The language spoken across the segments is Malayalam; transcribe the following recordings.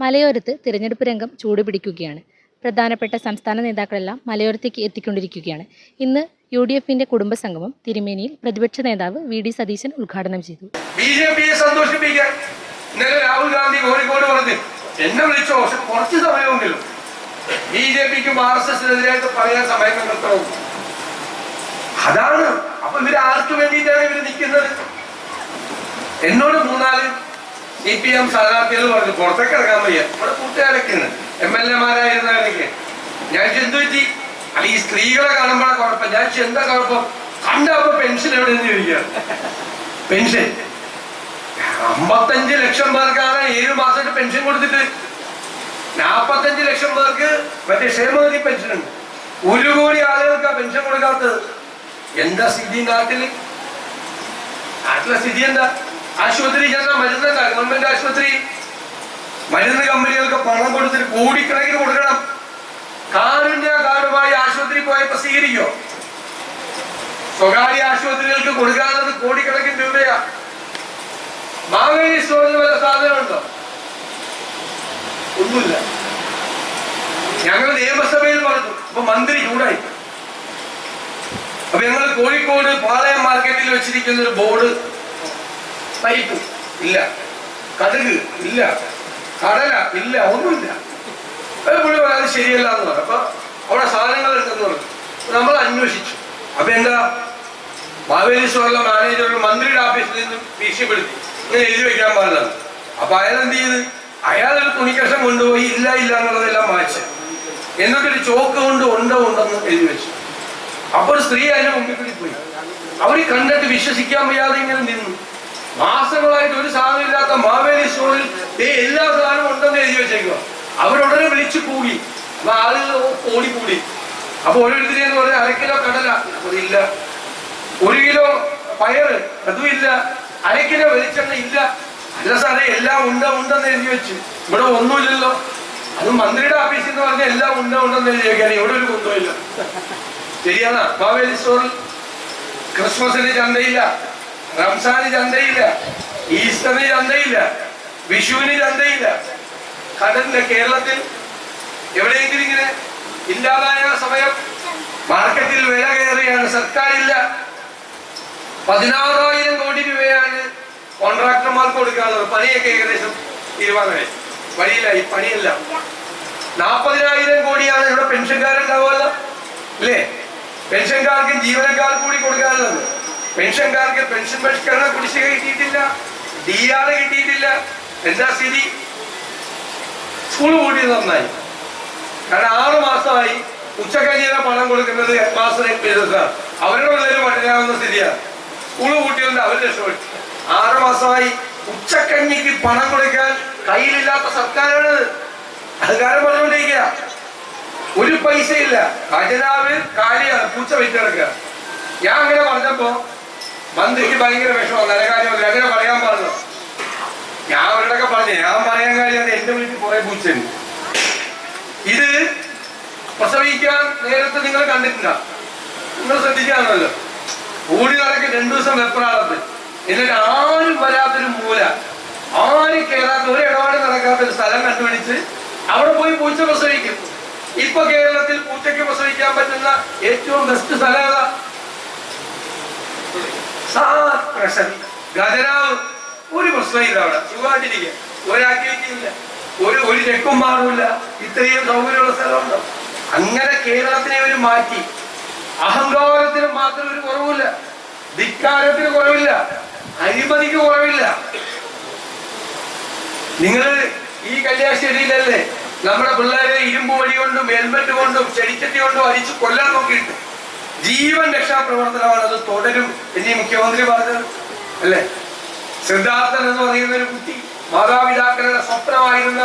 മലയോരത്ത് തിരഞ്ഞെടുപ്പ് രംഗം ചൂടുപിടിക്കുകയാണ് പ്രധാനപ്പെട്ട സംസ്ഥാന നേതാക്കളെല്ലാം മലയോരത്തേക്ക് എത്തിക്കൊണ്ടിരിക്കുകയാണ്. ഇന്ന് യു ഡി എഫിന്റെ കുടുംബസംഗമം തിരുമേനിയിൽ പ്രതിപക്ഷ നേതാവ് വി ഡി സതീശൻ ഉദ്ഘാടനം ചെയ്തു. ബി ജെ പിയെ സന്തോഷിപ്പിക്കാൻ ഇന്നലെ രാഹുൽ ഗാന്ധി കോഴിക്കോട് പറഞ്ഞു എന്നെ വിളിച്ചോ? പക്ഷെ കുറച്ച് സമയമുണ്ടല്ലോ. ബി ജെ പിക്കും ആർ എസ് എസിനെതിരായിട്ട് പറയാൻ സമയം കണ്ടെത്തണം? അതാണ്. അപ്പൊ ഇവർ ആർക്ക് വേണ്ടിയിട്ടാണ് ഇവർ നിൽക്കുന്നത്? എന്നോട് മൂന്നാൽ സി പി എം സ്ഥാനാർത്ഥികൾ പറഞ്ഞു. പുറത്തേക്ക് ഇറങ്ങാൻ വയ്യ. നമ്മുടെ കൂട്ടുകാരൊക്കെയാണ് എം എൽ എമാരായിരുന്നവരൊക്കെ ഞാൻ ചെന്തു പറ്റി. അല്ല ഈ സ്ത്രീകളെ കാണുമ്പോഴാണ് കുഴപ്പം. ഞാൻ എന്താ കുഴപ്പം? കണ്ടപ്പോ പെൻഷൻ എവിടെ നിന്ന് ചോദിക്കുക. പെൻഷൻ. അമ്പത്തഞ്ച് ലക്ഷം പേർക്കാണ് ഏഴ് മാസമായിട്ട് പെൻഷൻ കൊടുത്തിട്ട്. നാപ്പത്തഞ്ച് ലക്ഷം പേർക്ക് മറ്റേ ക്ഷേമനിധി പെൻഷൻ ഉണ്ട് ഒരു കോടി ആളുകൾക്ക് പെൻഷൻ കൊടുക്കാത്തത്. എന്താ സ്ഥിതി നാട്ടിൽ? നാട്ടിലെ സ്ഥിതി എന്താ? ആശുപത്രി ചെന്ന മരുന്നെന്താ ഗവൺമെന്റ് ആശുപത്രി. മരുന്ന് കമ്പനികൾക്ക് പണം കൊടുത്തിട്ട് കോടിക്കണക്കിന് കൊടുക്കണം. കാരുണ്യ കാർഡുമായി ആശുപത്രി പോയപ്പോ സ്വീകരിക്കോ? സ്വകാര്യ ആശുപത്രികൾക്ക് കൊടുക്കാത്തത് കോടിക്കണക്കിന് രൂപയാ. മാവേലി സ്റ്റോറിൽ വല്ല സാധനമുണ്ടോ? ഒന്നുമില്ല. ഞങ്ങൾ നിയമസഭയിൽ പറഞ്ഞു. അപ്പൊ മന്ത്രി ചൂടായി. അപ്പൊ ഞങ്ങൾ കോഴിക്കോട് പാളയം മാർക്കറ്റിൽ വെച്ചിരിക്കുന്ന ഒരു ബോർഡ് പരിപ്പ് ഇല്ല. കടുക് ഇല്ല. കടല ഇല്ല. ഒന്നുമില്ല. പുള്ളി പറയാം അത് ശരിയല്ല എന്ന് പറഞ്ഞു അപ്പൊ അവിടെ സാധനങ്ങൾ പറഞ്ഞു. നമ്മൾ അന്വേഷിച്ചു. അപ്പൊ എന്താ? മാവേലി മാനേജർ മന്ത്രിയുടെ ഓഫീസിൽ നിന്ന് ഭീഷണിപ്പെടുത്തി. ഇങ്ങനെ എഴുതി വെക്കാൻ പാടില്ലെന്ന്. അപ്പൊ അയാൾ എന്ത് ചെയ്ത്? അയാൾ ഒരു തുണിക്കഷം കൊണ്ടുപോയി ഇല്ല ഇല്ല എന്നുള്ളതെല്ലാം മാറ്റി എന്നിട്ടൊരു ചോക്ക് കൊണ്ട് ഉണ്ടോ ഉണ്ടെന്ന് എഴുതി വെച്ചു. അപ്പൊ ഒരു സ്ത്രീ അതിന്റെ മുമ്പിൽ കൂടി പോയി. അവർ കണ്ടിട്ട് വിശ്വസിക്കാൻ വയ്യാതെ ഇങ്ങനെ നിന്നു. മാസങ്ങളായിട്ട് ഒരു സാധനം ഇല്ലാത്ത മാവേലി സ്റ്റോറിൽ എല്ലാ സാധനവും ഉണ്ടെന്ന് എഴുതി വെച്ചേക്കുക അവരുടനെ വിളിച്ചു കൂടി. അപ്പൊ ആളുകൾ ഓടി കൂടി അപ്പൊ ഓരോരുത്തരെ എന്ന് പറഞ്ഞാൽ അര കിലോ കടല. ഇല്ല. ഒരു കിലോ പയറ്. അതും ഇല്ല. അര കിലോ വെളിച്ചെണ്ണ ഇല്ല. അല്ല സാറേ എല്ലാം ഉണ്ട ഉണ്ടെന്ന് എഴുതി വെച്ചു. ഇവിടെ ഒന്നുമില്ലല്ലോ. അത് മന്ത്രിയുടെ ഓഫീസിൽ നിന്ന് പറഞ്ഞാൽ എല്ലാം ഉണ്ട ഉണ്ടെന്ന് എഴുതി വെക്കാൻ. ഇവിടെ ഒരു കുന്തമില്ല ശരിയാണ്? മാവേലി സ്റ്റോറിൽ ക്രിസ്മസിന് ചന്തയില്ല. റംസാന് ചന്തയില്ല ഈസ്റ്ററിന് ചന്തയില്ല വിഷുവിന് ചന്തയില്ല. കടലില്ല കേരളത്തിൽ എവിടെയെങ്കിലും ഇങ്ങനെ ഇല്ലാതായ സമയം മാർക്കറ്റിൽ വില കയറിയാണ് സർക്കാരില്ല. പതിനാറായിരം കോടി രൂപയാണ് കോൺട്രാക്ടർമാർക്ക് കൊടുക്കാനുള്ളത്. പണിയൊക്കെ ഏകദേശം തീരുമാനമായി വഴിയിലായി പണിയില്ല നാൽപ്പതിനായിരം കോടിയാണ് ഇവിടെ പെൻഷൻകാരുണ്ടാവുക അല്ലേ? പെൻഷൻകാർക്കും ജീവനക്കാർക്കും കൂടി കൊടുക്കാനുള്ളത്. പെൻഷൻകാർക്ക് പെൻഷൻ പരിഷ്കരണ കുടിശ്ശിക കിട്ടിയിട്ടില്ല. ഡി ആർ കിട്ടിയിട്ടില്ല. എന്താ സ്ഥിതി? സ്കൂൾ കൂടി നന്നായി. കാരണം ആറ് മാസമായി ഉച്ചക്കഞ്ഞിയുടെ പണം കൊടുക്കുന്നത്? ഹെഡ് മാസ്റ്റർ അവരുടെ പിള്ളേര് പഠിക്കാവുന്ന സ്ഥിതിയാണ്. സ്കൂൾ കൂട്ടിയതുകൊണ്ട് അവർ രക്ഷപ്പെട്ടു. ആറ് മാസമായി ഉച്ചക്കഞ്ഞിക്ക് പണം കൊടുക്കാൻ കയ്യിലില്ലാത്ത സർക്കാരാണ്. അത് കാര്യം പറഞ്ഞുകൊണ്ടിരിക്കുക ഒരു പൈസയില്ല. ഖജനാവ് കാര്യമാണ് പൂച്ച വെച്ചിടക്കുക ഞാൻ അങ്ങനെ പറഞ്ഞപ്പോ മന്ത്രിക്ക് ഭയങ്കര വിഷമം. നല്ല കാര്യമല്ല അങ്ങനെ പറയാൻ പറഞ്ഞു. ഞാൻ അവരോടൊക്കെ പറഞ്ഞു. ഞാൻ പറയാൻ കാര്യം എന്റെ വീട്ടിൽ കുറെ പൂച്ചയുണ്ട്. ഇത് പ്രസവിക്കാൻ നേരത്തെ നിങ്ങൾ കണ്ടിട്ടില്ല. നിങ്ങൾ ശ്രദ്ധിക്കാണല്ലോ. കൂടി നടക്ക് രണ്ടു ദിവസം വെപ്രാളത്ത്. എന്നിട്ട് ആരും വരാത്തൊരു മൂല. ആരും കയറാത്ത ഒരു ഇടപാട് നടക്കാത്ത ഒരു സ്ഥലം കണ്ടുപിടിച്ച് അവിടെ പോയി പൂച്ച പ്രസവിക്കും. ഇപ്പൊ കേരളത്തിൽ പൂച്ചയ്ക്ക് പ്രസവിക്കാൻ പറ്റുന്ന ഏറ്റവും ബെസ്റ്റ് സ്ഥലം ഏതാ? സാക്ഷരി ഗജരാവ് ഒരു പ്രശ്നമില്ല അവിടെ. സുഖമായിട്ടിരിക്കുക ഒരു ആക്ടിവിറ്റി ഇല്ല. ഒരു ഒരു ചെക്കും മാറില്ല ഇത്രയും സൗകര്യമുള്ള സ്ഥലമുണ്ടോ? അങ്ങനെ കേരളത്തിനെ ഒരു മാറ്റി. അഹങ്കാരത്തിന് മാത്രം ഒരു കുറവില്ല ധിക്കാരത്തിന് കുറവില്ല. അഴിമതിക്ക് കുറവില്ല. നിങ്ങൾ ഈ കല്യാശ്ശേരിയിലല്ലേ? നമ്മുടെ പിള്ളേരെ ഇരുമ്പ് വഴി കൊണ്ടും ഹെൽമെറ്റ് കൊണ്ടും ചെടിച്ചട്ടി കൊണ്ടും അരിച്ചു കൊല്ലാൻ നോക്കിയിട്ട് ജീവൻ രക്ഷാപ്രവർത്തനമാണ് അത് തുടരും എന്നീ മുഖ്യമന്ത്രി പറഞ്ഞത് അല്ലേ? സിദ്ധാർത്ഥൻ എന്ന് പറയുന്ന ഒരു കുട്ടി മാതാപിതാക്കളുടെ സ്വപ്നമായിരുന്ന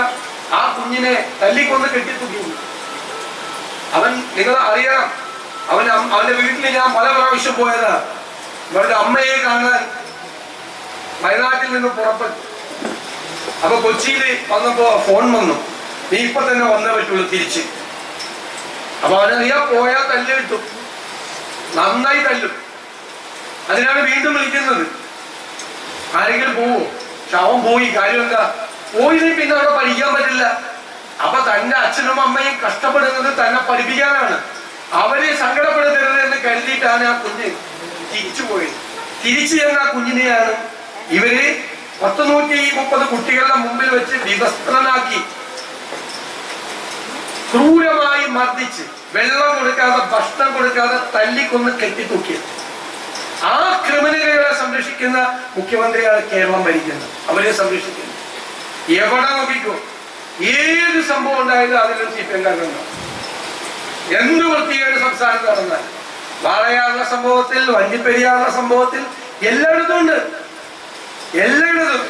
ആ കുഞ്ഞിനെ തല്ലിക്കൊന്ന് കെട്ടിത്തുക്കി. അവൻ നിങ്ങൾ അറിയണം അവൻ അവന്റെ വീട്ടിൽ ഞാൻ പല പ്രാവശ്യം പോയതാ. അവരുടെ അമ്മയെ കാണാൻ വയനാട്ടിൽ നിന്ന് പുറപ്പെട്ടു. അപ്പൊ കൊച്ചിയിൽ വന്നപ്പോ ഫോൺ വന്നു. നീ ഇപ്പൊ തന്നെ വന്നേ പറ്റുള്ളൂ തിരിച്ച്. അപ്പൊ അവനറിയാ പോയാൽ പോയാ തല്ല് കിട്ടും. നന്നായി തല്ലും. അതിനാണ് വീണ്ടും വിളിക്കുന്നത്. ആരെങ്കിലും പോവോ? അവൻ പോയി. കാര്യം എന്താ? പോയി നീ പിന്നെ അവിടെ പഠിക്കാൻ പറ്റില്ല. അപ്പൊ തന്റെ അച്ഛനും അമ്മയും കഷ്ടപ്പെടുന്നത് തന്നെ പഠിപ്പിക്കാനാണ്. അവരെ സങ്കടപ്പെടുത്തരുത് എന്ന് കരുതിയിട്ടാണ് ആ കുഞ്ഞ് തിരിച്ചു പോയത്. തിരിച്ചു ചെന്ന ആ കുഞ്ഞിനെയാണ് ഇവർ പത്ത് നൂറ്റി മുപ്പത് കുട്ടികളുടെ മുമ്പിൽ വെച്ച് വിവസ്ത്രനാക്കി ക്രൂരമായി മർദ്ദിച്ച് വെള്ളം കൊടുക്കാതെ ഭക്ഷണം കൊടുക്കാതെ തല്ലിക്കൊന്ന് കെട്ടിത്തൂക്കിയത് ആ ക്രിമിനലുകളെ സംരക്ഷിക്കുന്ന മുഖ്യമന്ത്രിയാണ് കേരളം ഭരിക്കുന്നത്. അവരെ സംരക്ഷിക്കുന്നത് എവിടെ നോക്കിക്കോ ഏത് സംഭവം ഉണ്ടായാലും അതിലൊരു സി പി എം കാരണം എന്ത് വൃത്തികേട് സംസ്ഥാനത്ത് നടന്നാൽ വാളയാറുള്ള സംഭവത്തിൽ വണ്ടിപ്പെരിയാറുള്ള സംഭവത്തിൽ എല്ലായിടത്തും ഉണ്ട്. എല്ലായിടത്തും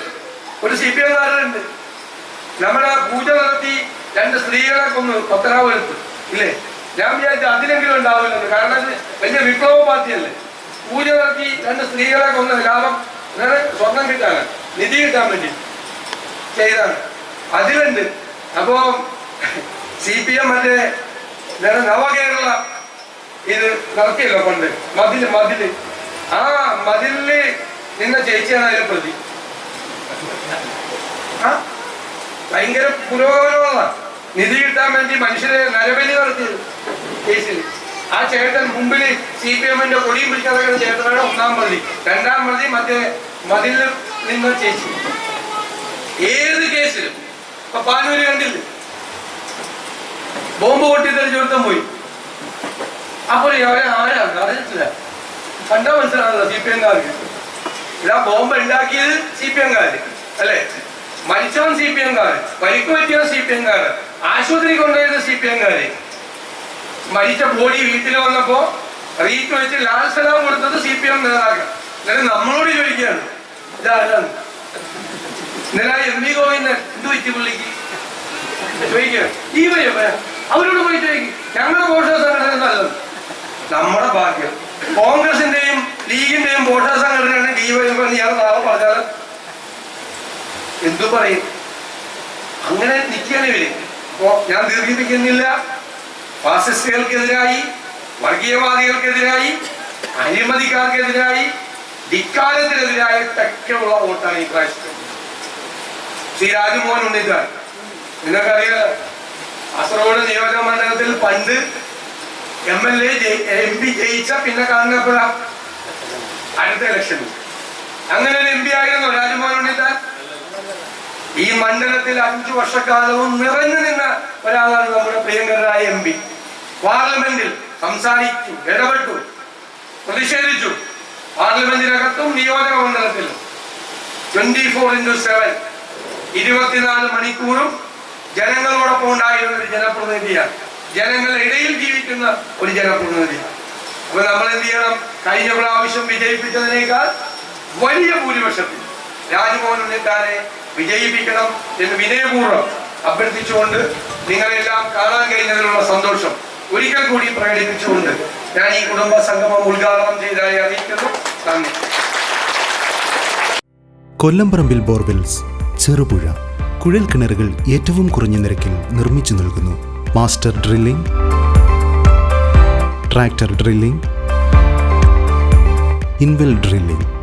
ഒരു സി പി എം കാരനുണ്ട്. നമ്മുടെ പൂജ നടത്തി രണ്ട് സ്ത്രീകളെ കൊന്നു പത്തനാപുരത്ത്. ഇല്ലേ? ഞാൻ വിചാരിച്ചു അതിനെങ്കിലും ഉണ്ടാവില്ലെന്ന്. കാരണം അത് വലിയ വിപ്ലവ പാർട്ടിയല്ലേ പൂജ നടത്തി രണ്ട് സ്ത്രീകളെ കൊന്ന ലാഭം അതായത് സ്വർണം കിട്ടാൻ നിധി കിട്ടാൻ വേണ്ടി ചെയ്താണ്. അതിലുണ്ട്. അപ്പോ സി പി എം മറ്റേ നവകേരള ഇത് നടത്തിയല്ലോ പണ്ട്. മതിൽ മതിൽ. ആ മതിലിൽ നിന്ന ചേച്ചിയാണ് അതിലെ പ്രതി. ഭയങ്കര പുരോഗമനമുള്ള നിധി കിട്ടാൻ വേണ്ടി മനുഷ്യരെ നരബലി നടത്തിയത് കേസിൽ. ആ ചേട്ടൻ മുമ്പിൽ സി പി എമ്മിന്റെ കൊടിയും പിടിക്കാതെ ചേട്ടനാണ് ഒന്നാം പ്രതി രണ്ടാം പ്രതി മറ്റേ മതിലിൽ നിന്ന് ചേച്ചി. ഏത് കേസിലും. ഇപ്പൊ പാനൂര് കണ്ടില്ല? ബോംബ് പൊട്ടിത്തെറിച്ച് ഒരുത്തം പോയി. അപ്പോൾ അവരെ ആരാണ്? അറിഞ്ഞിട്ടില്ല കണ്ടാ മനസ്സിലാണല്ലോ സി പി എംകാർക്ക് ഇതാ ബോംബ് ഉണ്ടാക്കിയത് സി പി എംകാര് അല്ലേ? മരിച്ചവൻ സി പി എംകാര് പരിക്ക് പറ്റിയവൻ സി പി എംകാര് ആശുപത്രി കൊണ്ടുപോയത് സി പി എംകാര് മരിച്ച ബോഡി വീട്ടിൽ വന്നപ്പോ റീറ്റ് വെച്ച് ലാൽ സലാം കൊടുത്തത് സി പി എം നേതാക്കൾ. എന്നിട്ട് നമ്മളോട് ചോദിക്കുകയാണ് ഇതാരാണ്? ഇന്നലെ എം വി ഗോവിന്ദൻ എന്ത് പറ്റി പുള്ളിക്ക്? ചോദിക്കുക ഈ അവരോട് പോയി ചോദിക്കും. ഞങ്ങളുടെ പോഷക സംഘടന നല്ലത് നമ്മുടെ ഭാഗ്യം. കോൺഗ്രസിന്റെയും ലീഗിന്റെയും പോഷക സംഘടനയാണ് ഡി വൈ എഫ് എന്ന് ഇയാൾ നാളെ പറഞ്ഞാൽ എന്തു പറയും? അങ്ങനെ നിൽക്കുകയാണ് ഇവർ. അപ്പോ ഞാൻ ദീർഘിപ്പിക്കുന്നില്ല. ഫാസിസ്റ്റുകൾക്കെതിരായി വർഗീയവാദികൾക്കെതിരായി അഴിമതിക്കാർക്കെതിരായി ധിക്കാരത്തിനെതിരായിട്ടൊക്കെയുള്ള വോട്ടാണ് ഈ പ്രാവശ്യം. ശ്രീ രാജ്മോഹൻ ഉണ്ണിത്താൻ നിങ്ങൾക്കറിയാം കാസർഗോഡ് നിയോജക മണ്ഡലത്തിൽ പണ്ട് M L A M P ജയിച്ച പിന്നെ കാണുന്നപ്പോഴാ അടുത്ത ഇലക്ഷനിൽ അങ്ങനെ ഒരു എം പി ആയിരുന്നു രാജ്മോഹൻ ഉണ്ണിത്താൻ. ഈ മണ്ഡലത്തിൽ അഞ്ചു വർഷക്കാലവും നിറഞ്ഞു നിന്ന ഒരാളാണ് നമ്മുടെ പ്രിയങ്കരനായ എം പി. പാർലമെന്റിൽ സംസാരിച്ചു ഇടപെട്ടു പ്രതിഷേധിച്ചു. പാർലമെന്റിനകത്തും നിയോജക മണ്ഡലത്തിലും. ട്വന്റി ഫോർ ഇന്റു സെവൻ ഇരുപത്തിനാല് മണിക്കൂറും ജനങ്ങളോടൊപ്പം ഉണ്ടായിരുന്ന ഒരു ജനപ്രതിനിധിയാണ്. ജനങ്ങളുടെ ഇടയിൽ ജീവിക്കുന്ന ഒരു ജനപ്രതിനിധിയാണ്. അപ്പൊ നമ്മൾ എന്ത് ചെയ്യണം? കഴിഞ്ഞ പ്രാവശ്യം വിജയിപ്പിച്ചതിനേക്കാൾ വലിയ ഭൂരിപക്ഷത്തിൽ രാജ്മോഹൻ ഉണ്ണിത്താനെ വിജയിപ്പിക്കണം എന്ന് വിനയപൂർവം അഭ്യർത്ഥിച്ചുകൊണ്ട് നിങ്ങളെല്ലാം കാണാൻ കഴിഞ്ഞതിലുള്ള സന്തോഷം ഒരിക്കൽ കൂടി പ്രകടിപ്പിച്ചുകൊണ്ട് ഞാൻ ഈ കുടുംബ സംഗമം ഉദ്ഘാടനം ചെയ്തതായി അറിയിക്കുന്നു. നന്ദി. കൊല്ലംപറമ്പിൽ ബോർവെൽസ് ചെറുപുഴ കുഴൽ കിണറുകൾ ഏറ്റവും കുറഞ്ഞ നിരക്കിൽ നിർമ്മിച്ചു നൽകുന്നു. Master drilling tractor drilling in well drilling.